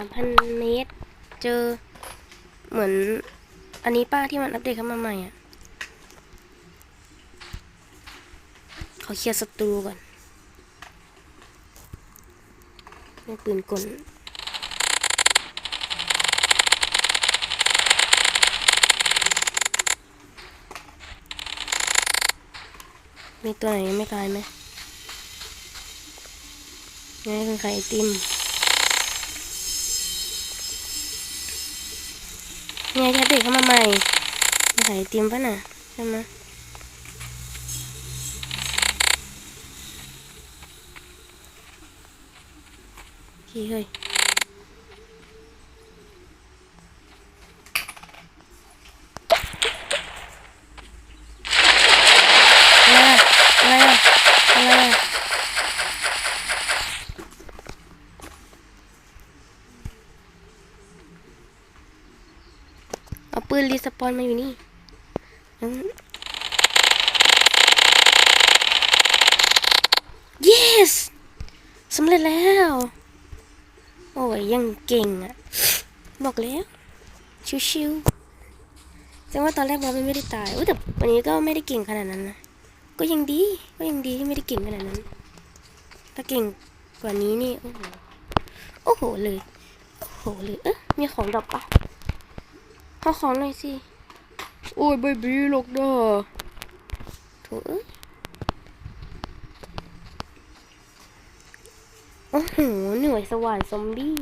ามพันเมตร เจอเหมือน อันนี้ป้าที่มันอัปเดตเข้ามาใหม่อะขอเคลียร์ศัตรูก่อนไม่ปืนกลมีตัวไหนยังไม่ตายไหมงั้นคือไข่ไอติม เนี่ยที่อัปเด็กเข้ามาใหม่มีไข่ไอติมป่ะน่ะใช่ไหมโอเคเฮ้ย อะไรอะอะไรอะอะไรอะ เอาปืนรีสปอนมาอยู่นี่อืม yes สำเร็จแล้ว โอ้ย ยังเก่งอะ บอกแล้ว ชิวๆแสดงว่าตอนแรกบอสมันไม่ได้ตายอุ้ยแต่วันนี้ก็ไม่ได้เก่งขนาดนั้นนะ ก็ยังดี ก็ยังดีที่ไม่ได้เก่งขนาดนั้น ถ้าเก่งกว่านี้นี่ โอ้โห โอ้โหเลย โอ้โหเลย เอ๊ะมีของดรอปปะ ขอของหน่อยสิ โอ้ยเบบี้ลกเด้อถเอ้ยโอ้โหหน่วยสว่านซอมบี้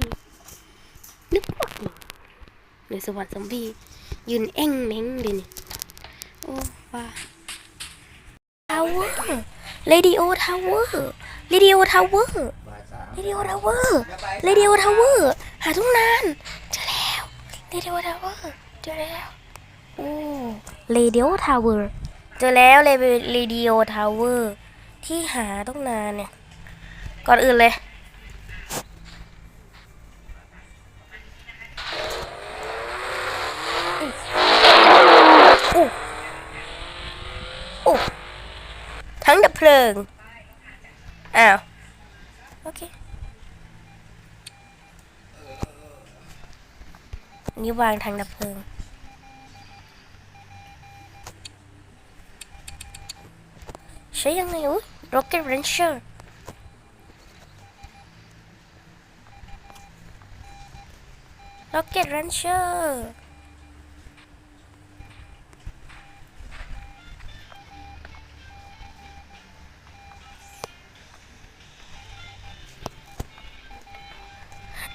นึกว่าหน่วยสว่านซอมบี้ยืนเอ็งเม้งดินี่โอ้ว้าทาวเวอร์เรดิโอทาวเวอร์เรดิโอทาวเวอร์เรดิโอทาวเวอร์เรดิโอทาวเวอร์หาทุ่งนานเจอแล้วเรดิโอทาวเวอร์ จอแล้วโอ้เรดิโอทาวเวอร์เจอแล้วเรเรดิโอทาวเวอร์ที่หาต้องนานเนี่ย ก่อนอื่นเลย โอ้ทั้งดับเพลิง อ้าว โอเคอันนี้วางทางดับเพลิง ใช้ยังไงอุ้ย Rocket Rancher Rocket Rancher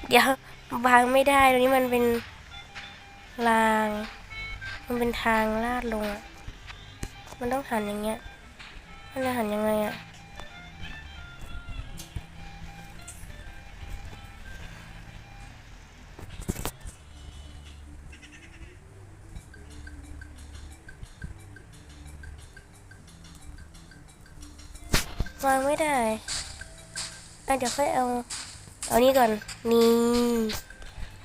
เดี๋ยววางไม่ได้ตรงนี้มันเป็นราง มันเป็นทางลาดลงอะมันต้องหันอย่างเงี้ย มันจะหันยังไงอะวางไม่ได้อะเดี๋ยวค่อยเอา เอานี่ก่อน นี่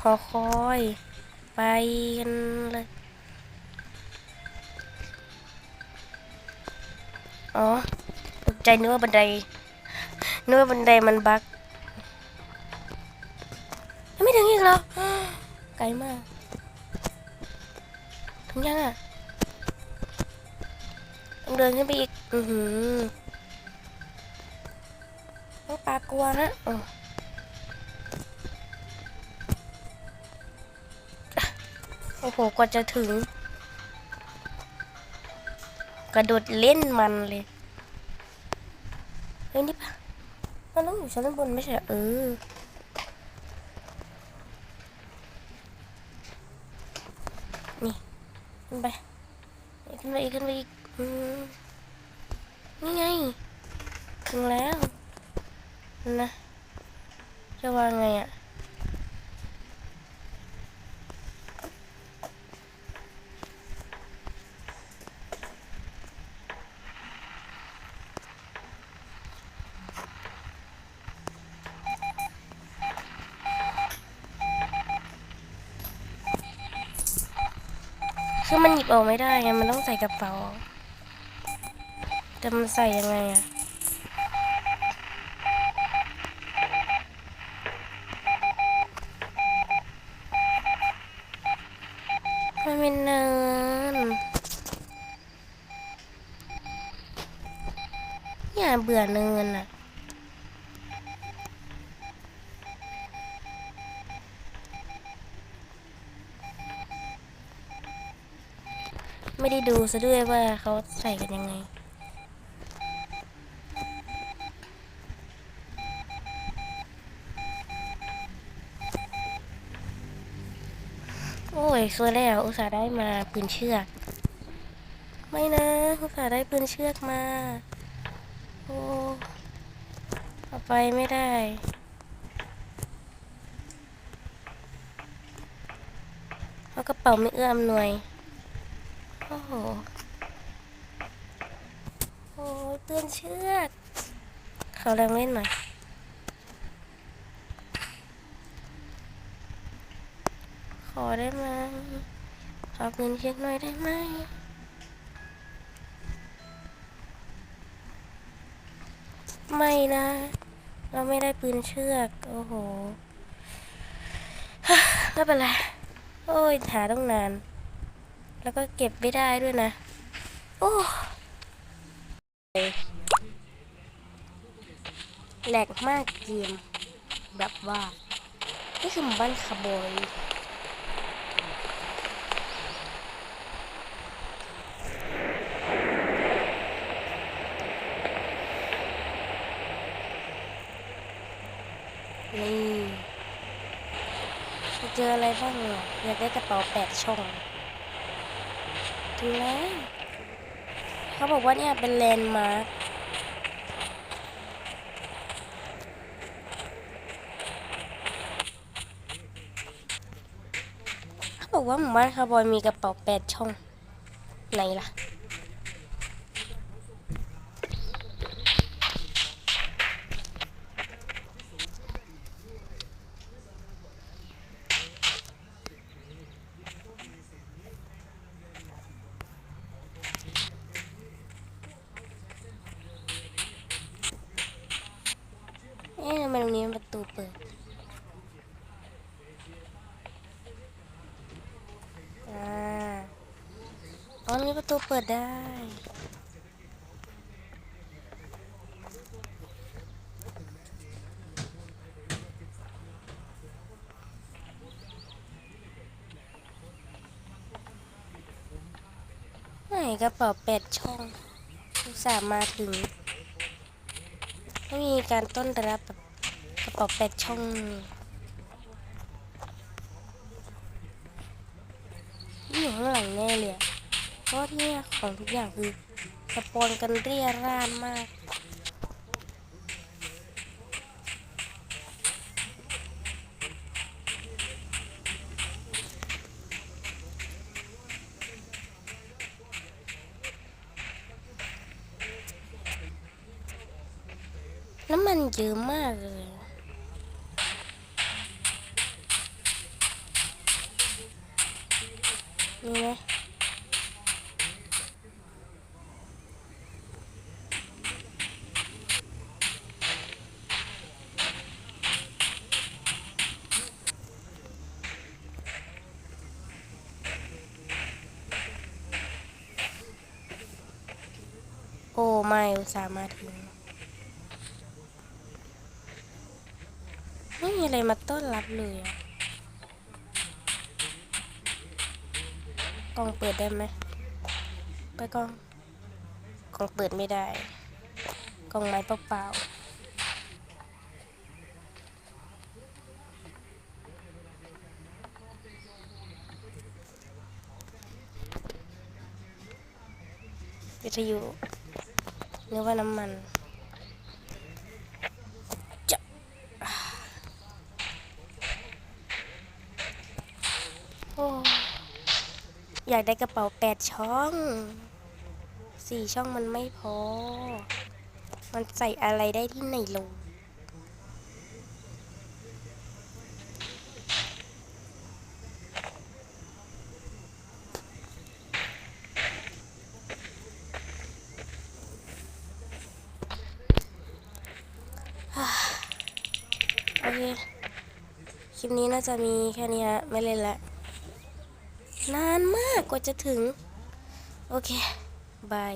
หอคอย ไปกันเลย อ๋อตกใจนึกว่าบันไดนึกว่าบันไดมันบักยังไม่ถึงอีกเหรอไกลมาก ถึงยังอะต้องเดินขึ้นไปอีก อือหือต้องปลากลัวนะโอ้โห กว่าจะถึง กระโดดเล่นมันเลยเฮ้ยนี่ปะมันต้องอยู่ชั้นบนไม่ใช่เออนี่ขึ้นไปขึ้นไปอีกขึ้นไปอีกนี่ไงถึงแล้วนะจะวางไงอะ คือมันหยิบออกไม่ได้ไงมันต้องใส่กระเป๋าจะมันใส่ยังไงอะมันเป็นเนินเนี่เบื่อเนินอะ ไม่ได้ดูซะด้วยว่าเขาใส่กันยังไง โอ้ยสวยแล้ว อุตส่าห์ได้มาปืนเชือก ไม่นะ อุตส่าห์ได้ปืนเชือกมา โอ้เอาไปไม่ได้เพราะกระเป๋าไม่เอื้ออำนวย โอ้โหโอ้ยปืนเชือกเขาแรงเล่นหน่อยขอได้ไหมขอปืนเช็คหน่อยได้ไหมไม่นะ เราไม่ได้ปืนเชือก โอ้โหไม่เป็นไร โอ้ยหาต้องนาน แล้วก็เก็บไม่ได้ด้วยนะ โอ้แหลกมากเกมแบบว่า นี่คือหมู่บ้านคาร์บอยนี่เจออะไรบ้างอะอยากได้กระเป๋าแปดช่อง ถึงแล้ว เขาบอกว่าเนี่ยเป็นแลนด์มาร์คเขาบอกว่าหมู่บ้านคาร์บอยมีกระเป๋าแปดช่อง ไหนล่ะ นี้ประตูเปิดได้ ไหนกระเป๋าแปดช่องอุตส่าห์มาถึง ไม่มีการต้อนรับแบบกระเป๋าแปดช่องนี่อยู่ข้างหลังแน่เลย เพราะที่เนี่ยของทุกอย่างคือสปอนกันเรียร่านมากน้ำมันเยอะมากเลย นี่ไอ้ไม่อุตส่าห์มาถึง ไม่มีอะไรมาต้อนรับเลยอะกล่องเปิดได้ไหมไปกล่องกล่องเปิดไม่ได้กล่องไม้เปล่าวิทยุ หรือว่าน้ำมันโอ้อยากได้กระเป๋าแปดช่องสี่ช่องมันไม่พอ มันใส่อะไรได้ที่ไหนลง โอเค คลิ ปนี้น่าจะมีแค่นี้ฮะไม่เล่นละ นานมากกว่าจะถึง โอเค บาย